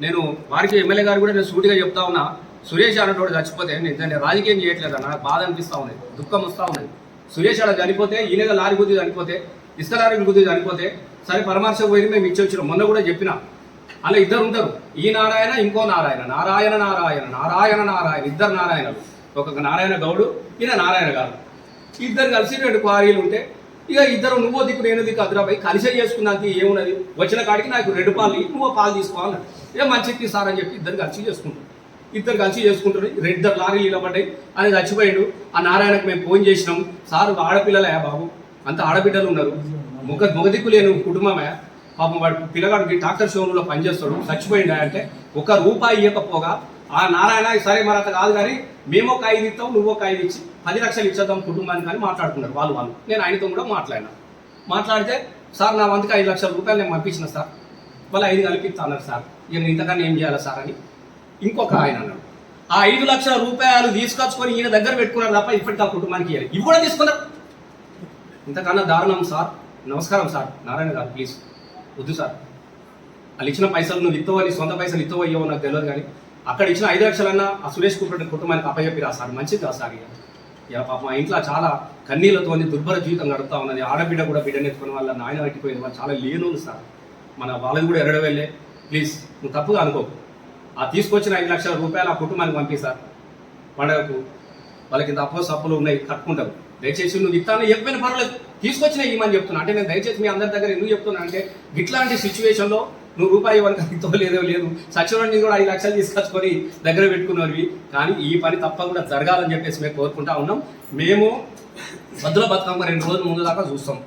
నేను వారికి ఎమ్మెల్యే గారు కూడా నేను సూటిగా చెప్తా ఉన్నా సురేష్ అన్నటువంటి చచ్చిపోతే నేను దాన్ని రాజకీయం చేయట్లేదు? నాకు బాధ అనిపిస్తా ఉంది దుఃఖం వస్తూ ఉంది సురేష్ అలా చనిపోతే ఈయనగా లారీ గుద్ది చనిపోతే ఇసుక లారీ గుద్ది చనిపోతే సరే పరామర్శ పోయి మేము ఇచ్చి వచ్చినాం మొన్న కూడా చెప్పిన. అలా ఇద్దరు ఉంటారు. ఈ నారాయణ ఇంకో నారాయణ నారాయణ నారాయణ నారాయణ నారాయణ ఇద్దరు నారాయణలు. ఒక నారాయణ గౌడు ఈయన నారాయణ గారు. ఇద్దరు కలిసి రెండు క్వారీలు ఉంటే ఇక ఇద్దరు నువ్వో దిక్కు నేను దిక్కు అదురాబాయి కలిసే చేసుకున్నాక ఏమున్నది? వచ్చిన కాడికి నాకు రెండు పాలు నువ్వో పాలు తీసుకోవాలి ఏ మంచిది సార్ అని చెప్పి ఇద్దరు కలిసి చేసుకుంటారు. ఇద్దరు కలిసి చేసుకుంటారు. ఇద్దరు లారీలు నిలబడ్డాయి. ఆయన చచ్చిపోయాడు. ఆ నారాయణకు మేము ఫోన్ చేసినాం. సార్ ఆడపిల్లలే బాబు. అంత ఆడబిడ్డలు ఉన్నారు. ముఖ మొగదిక్కు లేని కుటుంబమే. పాపం వాడు పిల్లగాడికి ట్రాక్టర్ షోరూంలో పనిచేస్తాడు. చచ్చిపోయింది అంటే ఒక రూపాయి ఇవ్వకపోగా ఆ నారాయణ సరే మరి అంత కాదు కానీ మేము ఒక ఐదు ఇస్తాం నువ్వు ఒక ఐదు ఇచ్చి పది లక్షలు ఇచ్చేద్దాం కుటుంబానికి కానీ మాట్లాడుకున్నారు వాళ్ళు వాళ్ళు. నేను ఆయనతో కూడా మాట్లాడినా. మాట్లాడితే సార్ నా వంతుకు ఐదు లక్షల రూపాయలు నేను పంపించిన సార్. వాళ్ళు ఐదు కలిపిస్తా అన్నారు సార్. ఇక నేను ఇంతకన్నా ఏం చేయాలి సార్ అని ఇంకొక ఆయన అన్నాడు. ఆ ఐదు లక్షల రూపాయలు తీసుకొచ్చుకొని ఈయన దగ్గర పెట్టుకున్నారు తప్ప ఇప్పటికి ఆ కుటుంబానికి ఇవ్వాలి ఇవి కూడా తీసుకున్నారు. ఇంతకన్నా దారుణం సార్. నమస్కారం సార్. నారాయణ గారు ప్లీజ్. వద్దు సార్. వాళ్ళు ఇచ్చిన పైసలు నువ్వు ఇస్తావో నీ సొంత పైసలు ఇస్తావో అయ్యో నాకు తెలియదు కానీ అక్కడ ఇచ్చిన ఐదు లక్షలన్నా ఆ సురేష్ కుటుంబ కుటుంబానికి అప్పచెప్పిరా సార్. మంచిది కాదు సార్ ఇక. ఇక పాప మా ఇంట్లో చాలా కన్నీళ్ళతో దుర్భర జీవితం గడుపుతా ఉన్నది. ఆడబిడ్డ కూడా బిడ్డ ఎత్తుకున్న వాళ్ళ నాయన పట్టిపోయింది వాళ్ళు చాలా లేనోళ్ళు సార్. మన వాళ్ళని కూడా ఎరడ వెళ్ళే. ప్లీజ్ నువ్వు తప్పుగా అనుకో. ఆ తీసుకొచ్చిన ఐదు లక్షల రూపాయలు ఆ కుటుంబానికి పంపిస్తారు పండగకు వాళ్ళకి ఇంత అప్పో సప్పులు ఉన్నాయి కట్టుకుంటారు. దయచేసి నువ్వు ఇస్తాను చెప్పిన పర్వాలేదు. తీసుకొచ్చిన ఇవ్వమని చెప్తున్నా. అంటే నేను దయచేసి మీ అందరి దగ్గర ఎందుకు చెప్తున్నా అంటే ఇట్లాంటి సిచ్యువేషన్లో నువ్వు రూపాయి వరకు ఇతో లేదో లేదు. సచివాలయం కూడా ఐదు లక్షలు తీసుకొచ్చుకొని దగ్గర పెట్టుకున్నవి కానీ ఈ పని తప్పకుండా జరగాలని చెప్పేసి మేము కోరుకుంటా ఉన్నాం. మేము సద్దుల బతుకమ్మ రెండు రోజుల ముందు దాకా చూస్తాం.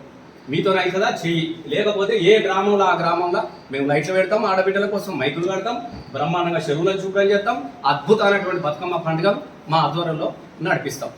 మీతో అవుతుందా చెయ్యి. లేకపోతే ఏ గ్రామంలో ఆ గ్రామంలో మేము లైట్లు పెడతాం ఆడబిడ్డల కోసం మైకులు పెడతాం బ్రహ్మాండంగా చెరువులను చూపడం చేస్తాం అద్భుతమైనటువంటి బతుకమ్మ పండుగ మా ఆధ్వర్యంలో నడిపిస్తాం.